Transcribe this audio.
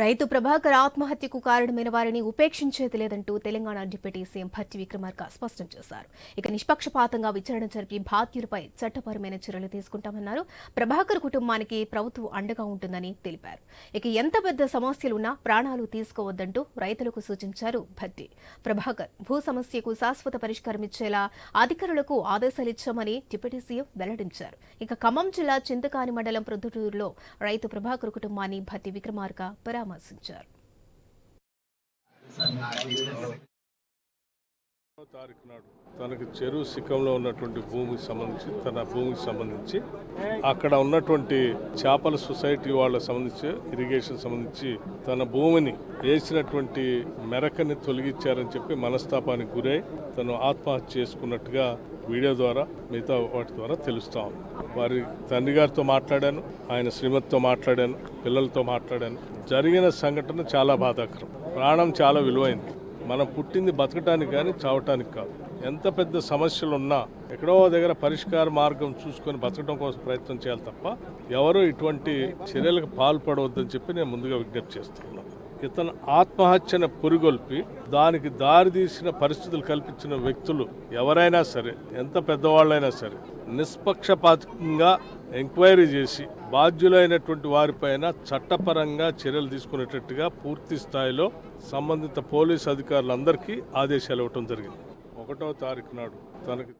రైతు ప్రభాకర్ ఆత్మహత్యకు కారణమైన వారిని ఉపేక్షించేది లేదంటూ తెలంగాణ డిప్యూటీ సీఎం భట్టి విక్రమార్క స్పష్టం చేశారు. ఇక నిష్పక్షపాతంగా విచారణ జరిపి బాధ్యులపై చట్టపరమైన చర్యలు తీసుకుంటామన్నారు. ప్రభాకర్ కుటుంబానికి ప్రభుత్వం అండగా ఉంటుందని తెలిపారు. ఇక ఎంత పెద్ద సమస్యలున్నా ప్రాణాలు తీసుకోవద్దంటూ రైతులకు సూచించారు భట్టి. ప్రభాకర్ భూ సమస్యకు శాశ్వత పరిష్కారం ఇచ్చేలా అధికారులకు ఆదేశాలిచ్చామని డిప్యూటీ సీఎం వెల్లడించారు. ఇక ఖమ్మం జిల్లా చింతకాని మండలం ప్రొద్దుటూరులో రైతు ప్రభాకర్ కుటుంబాన్ని భట్టి విక్రమార్క పరామర్శించారు తారీఖు నాడు తనకు చెరువు శిఖంలో ఉన్నటువంటి భూమికి సంబంధించి తన భూమికి సంబంధించి అక్కడ ఉన్నటువంటి చేపల సొసైటీ వాళ్ళకి సంబంధించి ఇరిగేషన్ సంబంధించి తన భూమిని వేసినటువంటి మెరకని తొలగించారని చెప్పి మనస్తాపానికి గురై తను ఆత్మహత్య చేసుకున్నట్టుగా వీడియో ద్వారా మిగతా వాటి ద్వారా తెలుస్తా ఉంది. వారి తండ్రి గారితో మాట్లాడాను ఆయన శ్రీమతితో మాట్లాడాను పిల్లలతో మాట్లాడాను. జరిగిన సంఘటన చాలా బాధాకరం. ప్రాణం చాలా విలువైంది. మనం పుట్టింది బతకటానికి కానీ చావటానికి కాదు. ఎంత పెద్ద సమస్యలు ఉన్నా ఎక్కడో దగ్గర పరిష్కార మార్గం చూసుకొని బతకడం కోసం ప్రయత్నం చేయాలి తప్ప ఎవరు ఇటువంటి చర్యలకు పాల్పడవద్దని చెప్పి నేను ముందుగా విజ్ఞప్తి చేస్తున్నాను. ఇతను ఆత్మహత్యను పురిగొల్పి దానికి దారితీసిన పరిస్థితులు కల్పించిన వ్యక్తులు ఎవరైనా సరే ఎంత పెద్దవాళ్ళైనా సరే నిష్పక్షపాతంగా ఎంక్వైరీ చేసి బాధ్యులైనటువంటి వారిపైన చట్టపరంగా చర్యలు తీసుకునేటట్టుగా పూర్తి స్థాయిలో సంబంధిత పోలీస్ అధికారులందరికీ ఆదేశాలు ఇవ్వటం జరిగింది. ఒకటో తారీఖు నాడు తనకి